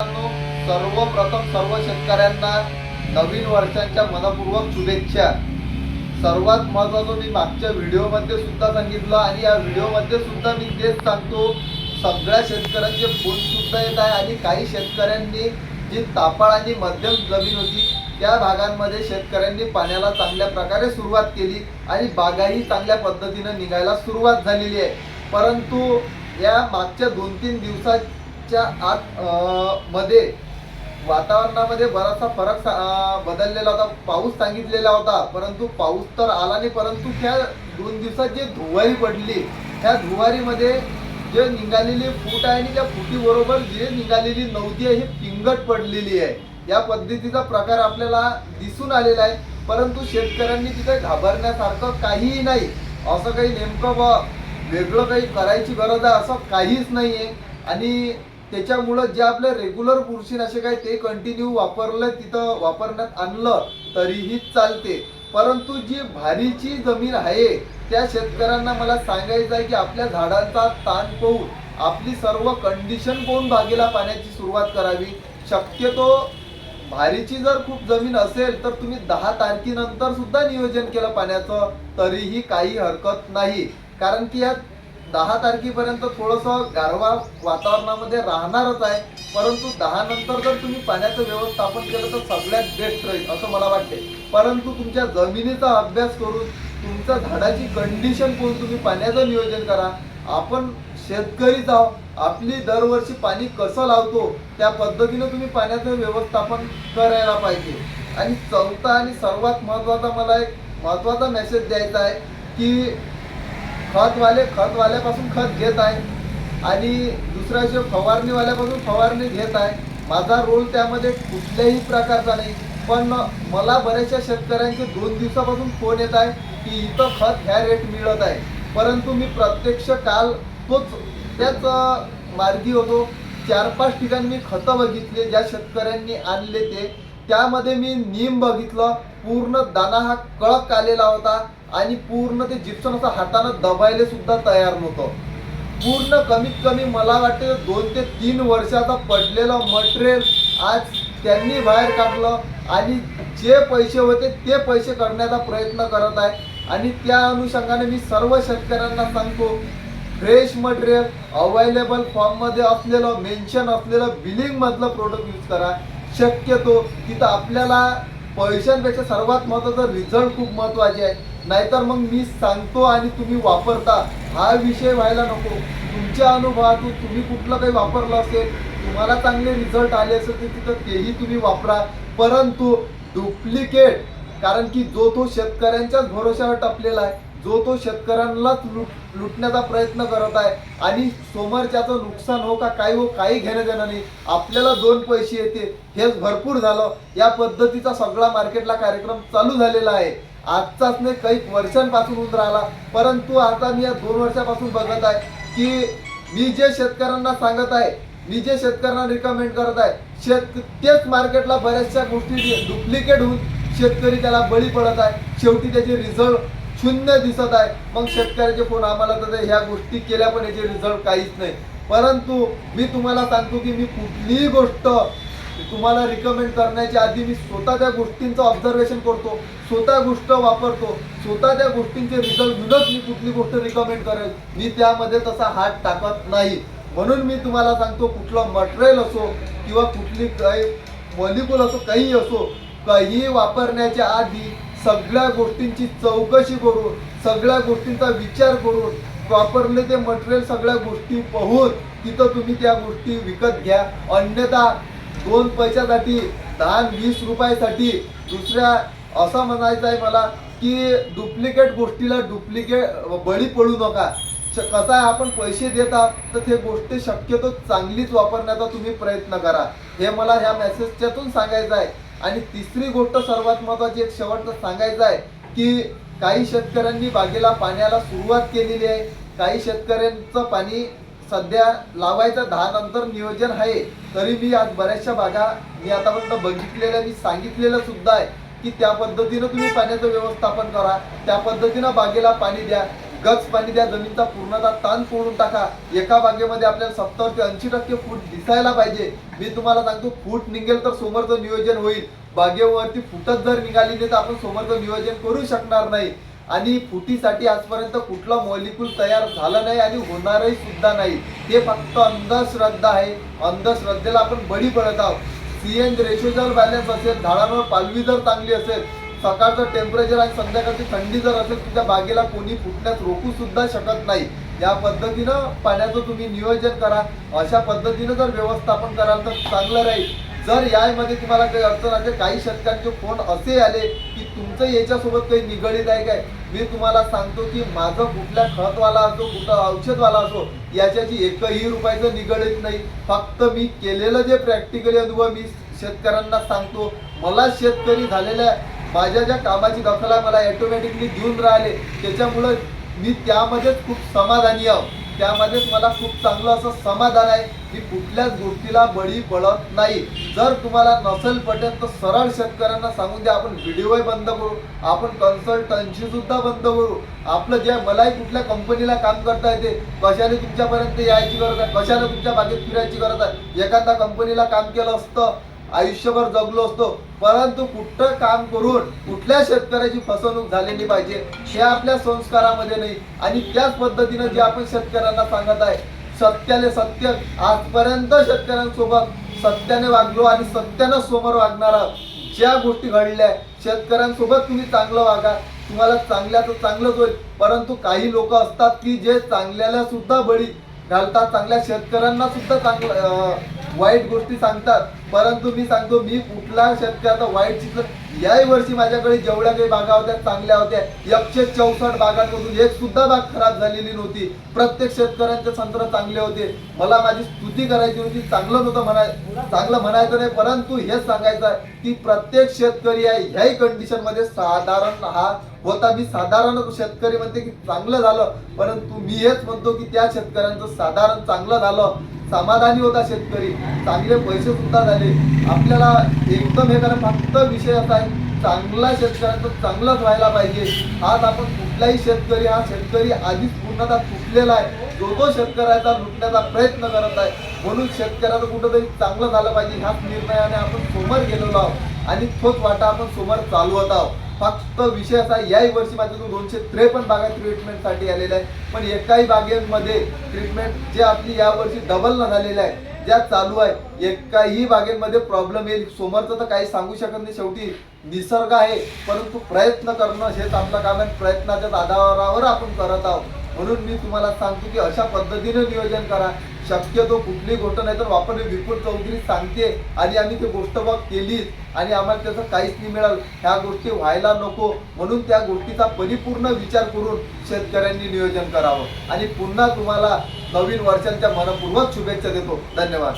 मित्रांनो, सर्वप्रथम सर्व शेतकऱ्यांना नवीन वर्षांच्या मनपूर्वक शुभेच्छा. सर्वात महत्वाचं मी मागच्या व्हिडिओमध्ये सुद्धा सांगितलं आणि या व्हिडिओमध्ये सुद्धा मी तेच सांगतो सगळ्या शेतकऱ्यांचे फोन सुद्धा येत आहे आणि काही शेतकऱ्यांनी जी तापाळ आणि मध्यम जमीन होती त्या भागांमध्ये शेतकऱ्यांनी पाण्याला चांगल्या प्रकारे सुरुवात केली आणि बागाही चांगल्या पद्धतीनं निघायला सुरुवात झालेली आहे. परंतु या मागच्या दोन तीन दिवसात च्या आत मध्ये वातावरणामध्ये बराचसा फरक सा- बदललेला होता. पाऊस सांगितलेला होता परंतु पाऊस तर आला नाही परंतु त्या दोन दिवसात जे धुवारी पडली त्या धुवारीमध्ये जे निघालेली फूट आहे आणि त्या फुटीबरोबर जे निघालेली नव्हती आहे ही पिंगट पडलेली आहे. या पद्धतीचा प्रकार आपल्याला दिसून आलेला आहे. परंतु शेतकऱ्यांनी तिथे घाबरण्यासारखं काहीही नाही. असं काही नेमकं वेगळं काही करायची गरज आहे असं काहीच नाही आहे आणि त्याच्यामुळं जे आपलं रेग्युलर बुरशीनाशक आहे ते कंटिन्यू वापरलं तिथं वापरण्यात आणलं तरीही चालते. परंतु जी भारीची जमीन आहे त्या शेतकऱ्यांना मला सांगायचं आहे की आपल्या झाडांचा ताण पाहून आपली सर्व कंडिशन पाहून बागेला पाण्याची सुरुवात करावी. शक्यतो भारीची जर खूप जमीन असेल तर तुम्ही दहा तारखेनंतर सुद्धा नियोजन केलं पाण्याचं तरीही काही हरकत नाही. कारण की या दहा तारखेपर्यंत थोडंसं गारवा वातावरणामध्ये राहणारच आहे परंतु दहा नंतर जर तुम्ही पाण्याचं व्यवस्थापन केलं तर सगळ्यात बेस्ट राहील असं मला वाटते. परंतु तुमच्या जमिनीचा अभ्यास करून तुमच्या झाडाची कंडिशन करून तुम्ही पाण्याचं नियोजन करा. आपण शेतकरीच आहोत आपली दरवर्षी पाणी कसं लावतो त्या पद्धतीनं तुम्ही पाण्याचं व्यवस्थापन करायला पाहिजे. आणि चौथा आणि सर्वात महत्त्वाचा मला एक महत्त्वाचा मेसेज द्यायचा आहे की खतवाले खतवाल्यापासून खत घेत आहे. आणि दुसरा जो फवारणीवाल्यापासून फवारणी घेत आहे माझा रोल त्यामध्ये कुठल्याही प्रकारचा नाही. पण मला बऱ्याचशा शेतकऱ्यांचे दोन दिवसापासून फोन येत आहे की इथं खत ह्या रेट मिळत आहे. परंतु मी प्रत्यक्ष काल तोच त्याच मार्गी होतो. चार पाच ठिकाणी मी खतं बघितले ज्या शेतकऱ्यांनी आणले ते. त्यामध्ये मी नीम बघितलं पूर्ण दाना हा कळक आलेला होता आणि पूर्ण ते जिप्सन असं हातानं दबायला सुद्धा तयार नव्हतं. पूर्ण कमीत कमी मला वाटते दोन ते तीन वर्षाचा पडलेलं मटेरियल आज त्यांनी बाहेर काढलं आणि जे पैसे होते ते पैसे करण्याचा प्रयत्न करत आहे. आणि त्या अनुषंगाने मी सर्व शेतकऱ्यांना सांगतो फ्रेश मटेरियल अवेलेबल फॉर्ममध्ये असलेलं मेन्शन असलेलं बिलिंगमधलं प्रोडक्ट यूज करा. शक्यतो तिथं आपल्याला पैशांपेक्षा सर्वात महत्त्वाचा रिझल्ट खूप महत्त्वाचे आहे. नाहीतर मग मी सांगतो आणि तुम्ही वापरता. हा विषय व्हायला नको. तुमच्या अनुभवातून तुम्ही कुठलं काही वापरलं असेल तुम्हाला चांगले रिझल्ट आले असेल तर तिथं तेही तुम्ही वापरा. परंतु डुप्लिकेट कारण की जो तो शेतकऱ्यांच्याच भरोश्यावर टपलेला आहे. जो तो शेतकऱ्यांनाच लुट लुटण्याचा प्रयत्न करत आहे आणि समोरच्याचं नुकसान हो का काही हो काही घेणं देणं नाही. आपल्याला दोन पैसे येते. हेच भरपूर झालं. या पद्धतीचा सगळा मार्केटला कार्यक्रम चालू झालेला आहे. आजचाच नाही काही वर्षांपासून होऊन राहिला. परंतु आता मी या दोन वर्षापासून बघत आहे की मी जे शेतकऱ्यांना सांगत आहे मी जे शेतकऱ्यांना रिकमेंड करत आहे शेत तेच मार्केटला बऱ्याचशा गोष्टी डुप्लिकेट होऊन शेतकरी त्याला बळी पडत आहे. शेवटी त्याचे रिझल्ट शून्य दिसत आहे. मग शेतकऱ्याचे फोन आम्हाला तर ह्या गोष्टी केल्या पण याचे रिझल्ट काहीच नाही. परंतु मी तुम्हाला सांगतो की मी कुठलीही गोष्ट तुम्हाला रिकमेंड करण्याच्या आधी मी स्वतः त्या गोष्टींचं ऑब्झर्वेशन करतो स्वतः गोष्ट वापरतो स्वतः त्या गोष्टींचे रिझल्ट घेऊनच मी कुठली गोष्ट रिकमेंड करेल. मी त्यामध्ये तसा हात टाकत नाही. म्हणून मी तुम्हाला सांगतो कुठलं मटेरियल असो किंवा कुठली काही मॉलिक्युल असो काही असो काही वापरण्याच्या आधी सगळ्या गोष्टींची चौकशी करून सगळ्या गोष्टींचा विचार करून वापरले ते मटेरियल सगळ्या गोष्टी पाहून तिथं तुम्ही त्या गोष्टी विकत घ्या. अन्यथा दोन पैशासाठी दहा वीस रुपयासाठी दुसऱ्या असं म्हणायचं आहे मला की डुप्लिकेट गोष्टीला डुप्लिकेट बळी पडू नका. श- कसं आहे आपण पैसे देत आहात तर ते गोष्टी शक्यतो चांगलीच वापरण्याचा तुम्ही प्रयत्न करा. हे मला ह्या मेसेजच्यातून सांगायचं आहे. आणि तिसरी गोष्ट सर्वात महत्वाची एक शेवटचं सांगायचं आहे की काही शेतकऱ्यांनी बागेला पाण्याला सुरुवात केलेली आहे. काही शेतकऱ्यांचं पाणी सध्या लावायचं दहा नंतर नियोजन आहे. तरी मी आज बऱ्याचशा बागा मी आतापर्यंत बघितलेल्या मी सांगितलेलं सुद्धा आहे की त्या पद्धतीनं तुम्ही पाण्याचं व्यवस्थापन करा. त्या पद्धतीनं बागेला पाणी द्या. गच पाणी त्या जमीनचा पूर्णतः ताण फोडून टाका. एका बागेमध्ये आपल्याला सत्तर ते ऐंशी टक्के फूट दिसायला पाहिजे. मी तुम्हाला सांगतो फूट निघेल तर समोरचं नियोजन होईल. बागेवरती फुटच जर निघाली नाही तर आपण समोरचं नियोजन करू शकणार नाही. आणि फुटीसाठी आजपर्यंत कुठला मॉलिक्यूल तयार झाला नाही आणि होणारही सुद्धा नाही. ते फक्त अंधश्रद्धा आहे. अंधश्रद्धेला आपण बळी पडत आहोत. सी एन रेशो जर बॅलन्स असेल झाडांवर पालवी जर चांगली असेल सकाळचं टेम्परेचर आणि संध्याकाळची थंडी जर असेल तुमच्या बागेला कोणी फुटण्यास रोखू सुद्धा शकत नाही. या पद्धतीनं पाण्याचं तुम्ही नियोजन करा. अशा पद्धतीनं जर व्यवस्थापन कराल तर चांगलं राहील. जर यामध्ये तुम्हाला काही अडचण असेल काही शेतकऱ्यांचे फोन असे आले की तुमचं याच्यासोबत काही निगडीत आहे काय? मी तुम्हाला सांगतो की माझं कुठल्या खतवाला असो कुठं औषधवाला असो याच्याची एकही रुपयाचं निगडीत नाही. फक्त मी केलेलं जे प्रॅक्टिकली अनुभव मी शेतकऱ्यांना सांगतो. मला शेतकरी झालेल्या माझ्या ज्या कामाची दखल आहे मला ॲटोमॅटिकली देऊन राहिले. त्याच्यामुळं मी त्यामध्येच खूप समाधानी आहो. त्यामध्येच मला खूप चांगलं असं समाधान आहे की कुठल्याच गोष्टीला बळी पडत नाही. जर तुम्हाला नसेल पटेल तर सरळ शेतकऱ्यांना सांगून द्या आपण व्हिडिओही बंद करू. आपण कन्सल्टन्सी सुद्धा बंद करू. आपलं जे मलाही कुठल्या कंपनीला काम करता येते कशाने तुमच्यापर्यंत यायची गरज आहे कशाने तुमच्या बागेत फिरायची गरज आहे? एखाद्या कंपनीला काम केलं असतं आयुष्यभर जगलो असतो परंतु कुठं काम करून कुठल्या शेतकऱ्याची फसवणूक झालेली पाहिजे हे आपल्या संस्कारामध्ये नाही. आणि त्याच पद्धतीनं जे आपण शेतकऱ्यांना सांगत आहे सत्याने सत्य आजपर्यंत शेतकऱ्यांसोबत सत्याने वागलो आणि सत्यानं समोर वागणारा ज्या गोष्टी घडल्या शेतकऱ्यांसोबत तुम्ही चांगलं वागा. तुम्हाला चांगल्याचं चांगलंच होईल. परंतु काही लोक असतात की जे चांगल्याला सुद्धा बळी घालतात चांगल्या शेतकऱ्यांना सुद्धा चांगलं वाईट गोष्टी सांगतात परंतु मी सांगतो मी कुठला शेतकऱ्याचा वाईट चित्र याही वर्षी माझ्याकडे जेवढ्या काही बागा होत्या चांगल्या होत्या एकशे चौसष्ट बागांमधून एक सुद्धा बाग खराब झालेली नव्हती. प्रत्येक शेतकऱ्यांचे संत्र चांगले होते. मला माझी स्तुती करायची होती चांगलं नव्हतं म्हणाय चांगलं म्हणायचं नाही परंतु हेच सांगायचं आहे की प्रत्येक शेतकरी आहे ह्याही कंडिशनमध्ये साधारण हा होता. मी साधारण शेतकरी म्हणते की चांगलं झालं परंतु मी हेच म्हणतो की त्या शेतकऱ्यांचं साधारण चांगलं झालं. समाधानी होता शेतकरी. चांगले पैसे सुद्धा झाले. आपल्याला एकदम हे करा फक्त विषय असा आहे चांगला शेतकऱ्यांचं चांगलंच व्हायला पाहिजे. आज आपण कुठलाही शेतकरी हा शेतकरी आधीच पूर्णतः तुटलेला आहे. जो तो शेतकऱ्याचा लुटण्याचा प्रयत्न करत आहे. म्हणून शेतकऱ्याचं कुठंतरी चांगलं झालं पाहिजे ह्याच निर्णयाने आपण समोर गेलेलो आहोत. आणि तोच वाटा आपण समोर चालवत आहोत. फक्त विषय असा याही वर्षी माझ्यातून दोनशे त्रेपन्न बागा ट्रीटमेंटसाठी आलेल्या आहे. पण एकाही बागेमध्ये ट्रीटमेंट जे आपली यावर्षी डबल न झालेलं आहे ज्या चालू आहे एकाही बागेमध्ये प्रॉब्लेम येईल. समोरचं तर काही सांगू शकत नाही. शेवटी निसर्ग आहे परंतु प्रयत्न करणं हेच आपलं काम आहे. प्रयत्नाच्या आधारावर आपण करत आहोत. म्हणून मी तुम्हाला सांगतो की अशा पद्धतीने नियोजन करा. शक्यतो कुठली गोष्ट नाही तर वापरली विपुल चौधरी सांगते. आणि आम्ही ती गोष्ट बघ केलीच आणि आम्हाला त्याचं काहीच नाही मिळालं. ह्या गोष्टी व्हायला नको. म्हणून त्या गोष्टीचा परिपूर्ण विचार करून शेतकऱ्यांनी नियोजन करावं. आणि पुन्हा तुम्हाला नवीन वर्षांच्या मनपूर्वक शुभेच्छा देतो. धन्यवाद.